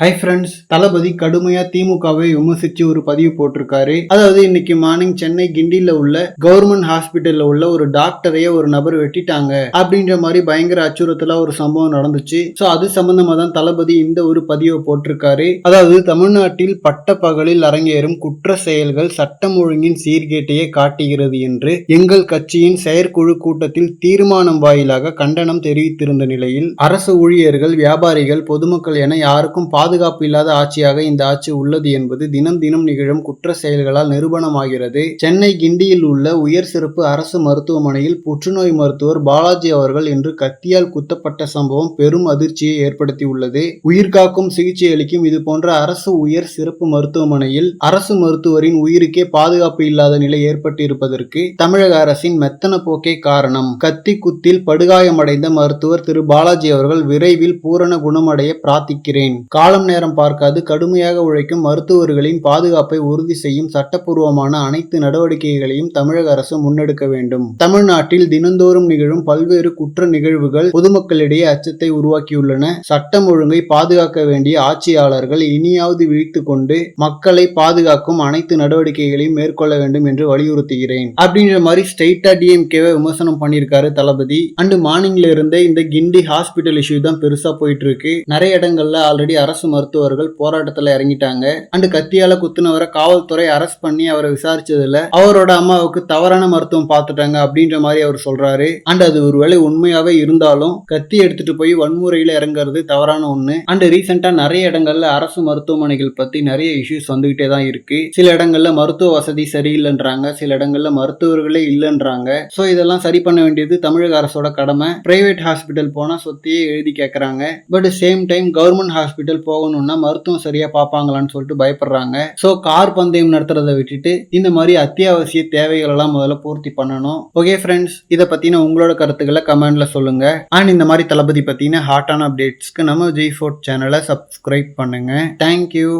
Hi friends தளபதி கடுமையா திமுகவை விமர்சிச்சு ஒரு பதிவு போட்டிருக்காரு. அதாவது இன்னைக்கு மார்னிங் சென்னை கிண்டில உள்ள கவர்மெண்ட் ஹாஸ்பிட்டல்ல உள்ள ஒரு டாக்டரையே ஒரு நபர் வெட்டிட்டாங்க அப்படின்ற மாதிரி பயங்கர அச்சுறுத்தலா ஒரு சம்பவம் நடந்துச்சு. சோ அது சம்பந்தமா தான் தளபதி இந்த ஒரு பதிவை போட்டிருக்காரு. அதாவது தமிழ்நாட்டில் பட்ட பகலில் அரங்கேறும் குற்ற செயல்கள் சட்டம் ஒழுங்கின் சீர்கேட்டையே காட்டுகிறது என்று எங்கள் கட்சியின் செயற்குழு கூட்டத்தில் தீர்மானம் வாயிலாக கண்டனம் தெரிவித்திருந்த நிலையில் அரசு ஊழியர்கள் வியாபாரிகள் பொதுமக்கள் என யாருக்கும் பாதுகாப்பு இல்லாத ஆட்சியாக இந்த ஆட்சி உள்ளது என்பது தினம் தினம் நிகழும் குற்ற செயல்களால் நிரூபணமாகிறது. சென்னை கிண்டியில் உள்ள உயர் சிறப்பு அரசு மருத்துவமனையில் புற்றுநோய் மருத்துவர் பாலாஜி அவர்கள் இன்று கத்தியால் குத்தப்பட்ட சம்பவம் பெரும் அதிர்ச்சியை ஏற்படுத்தியுள்ளது. உயிர்காக்கும் சிகிச்சை அளிக்கும் இது போன்ற அரசு உயர் சிறப்பு மருத்துவமனையில் அரசு மருத்துவரின் உயிருக்கே பாதுகாப்பு இல்லாத நிலை ஏற்பட்டிருப்பதற்கு தமிழக அரசின் மெத்தன போக்கே காரணம். கத்தி குத்தில் படுகாயமடைந்த மருத்துவர் திரு பாலாஜி அவர்கள் விரைவில் பூரண குணமடைய பிரார்த்திக்கிறேன். காலம் நேரம் பார்க்காது. கடுமையாக உழைக்கும் மருத்துவர்களின் பாதுகாப்பை உறுதி செய்யும் சட்டப்பூர்வமான அனைத்து நடவடிக்கைகளையும் தமிழக அரசு முன்னெடுக்க வேண்டும். தமிழ்நாட்டில் தினந்தோறும் நிகழும் பல்வேறு குற்ற நிகழ்வுகள் பொதுமக்களிடையே அச்சத்தை உருவாக்கியுள்ளன. சட்டம் ஒழுங்கை பாதுகாக்க வேண்டிய ஆட்சியாளர்கள் இனியாவது விழித்து கொண்டு மக்களை பாதுகாக்கும் அனைத்து நடவடிக்கைகளையும் மேற்கொள்ள வேண்டும் என்று வலியுறுத்துகிறேன். அப்படின்ற மாதிரி ஸ்ட்ரெயிட்டா டிஎம்கேவை விமர்சனம் பண்ணியிருக்காரு தளபதி. அண்டு மார்னிங்ல இருந்தே இந்த கிண்டி ஹாஸ்பிட்டல் இஷ்யூ தான் பெருசா போயிட்டு இருக்கு. நிறைய இடங்கள்ல ஆல்ரெடி அரசு மருத்துவர்கள் போராட்டத்துல இறங்கிட்டாங்க. அண்டு கத்தியால குத்துனவரை காவல்துறை அரெஸ்ட் பண்ணி அவரை விசாரிச்சதுல அவரோட அம்மாவுக்கு தவறான மருத்துவம் பார்த்துட்டாங்க அப்படின்ற மாதிரி அவர் சொல்றாரு. அண்ட் அது ஒருவேளை உண்மையாவே இருந்தாலும் கத்தி எடுத்துட்டு போய் வன்முறையில இறங்குறது தவறான ஒண்ணு. அண்ட் ரீசெண்டா நிறைய இடங்கள்ல அரசு மருத்துவமனைகள் பத்தி நிறைய இஷ்யூஸ் வந்துகிட்டே தான் இருக்கு. சில இடங்கள்ல மருத்துவ வசதி சரியில்லைன்றாங்க சில இடங்கள்ல மருத்துவர்களே இல்லைன்றாங்க. சோ இதெல்லாம் சரி பண்ண வேண்டியது தமிழக அரசோட கடமை. பிரைவேட் ஹாஸ்பிட்டல் போனா சொத்தியே எழுதி கேட்கறாங்க but same time government hospital போகணும்னா மருத்துவம் சரியா பார்ப்பாங்களான்னு சொல்லிட்டு பயப்படுறாங்க. ஸோ கார் பந்தயம் நடத்துறதை விட்டுட்டு இந்த மாதிரி அத்தியாவசிய தேவைகள் எல்லாம் முதல்ல பூர்த்தி பண்ணணும். ஓகே ஃப்ரெண்ட்ஸ் இதை பத்தின உங்களோட கருத்துக்களை கமெண்ட்ல சொல்லுங்க. அண்ட் இந்த மாதிரி தளபதி பத்தின ஹாட்டான அப்டேட்ஸ்க்கு நம்ம ஜெய் ஃபோர்ட் சேனலை சப்ஸ்கிரைப் பண்ணுங்க. Thank you